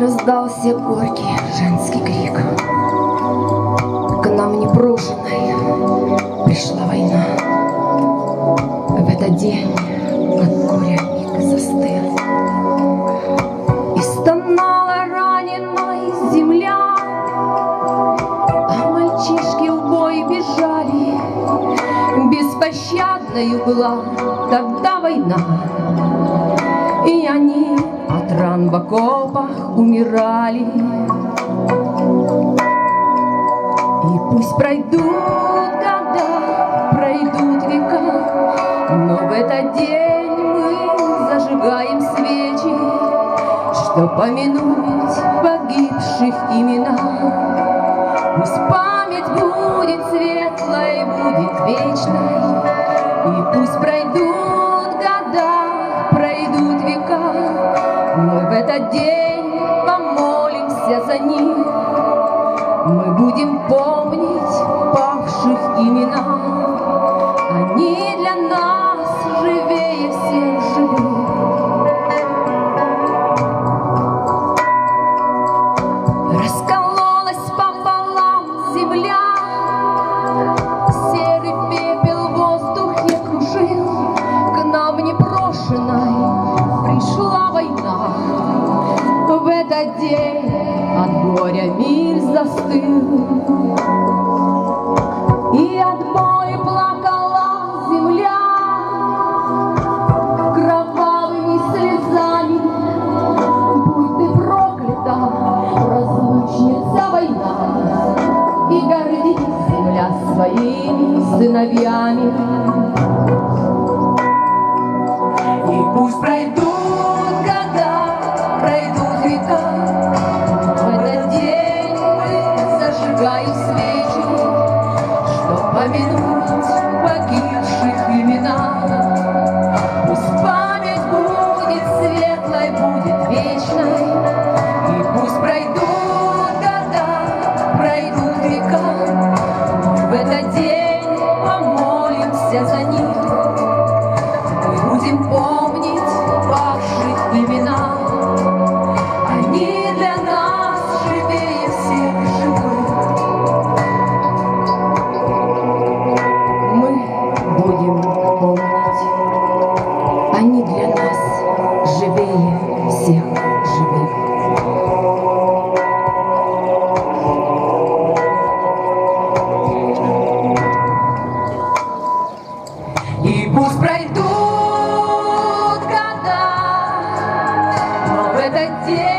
Раздался горький женский крик. К нам непрошенной пришла война. В этот день от горя миг застыл. И стонала раненой земля, А мальчишки в бой бежали. Беспощадною была тогда война. И они от ран в окопах умирали. И пусть пройдут года, пройдут века, Но в этот день мы зажигаем свечи, Чтоб помянуть погибших имена. Пусть память будет светлой, будет вечной, И пусть пройдут за них. Мы будем помнить павших имена. Они для нас живее всех живых. Раскололась застыл, И от боли плакала земля Кровавыми слезами. Будь ты проклята, разлучница война, И гордись, земля, своими сыновьями. Мы зажигаем свечи, Чтоб помянуть погибших имена. 再见。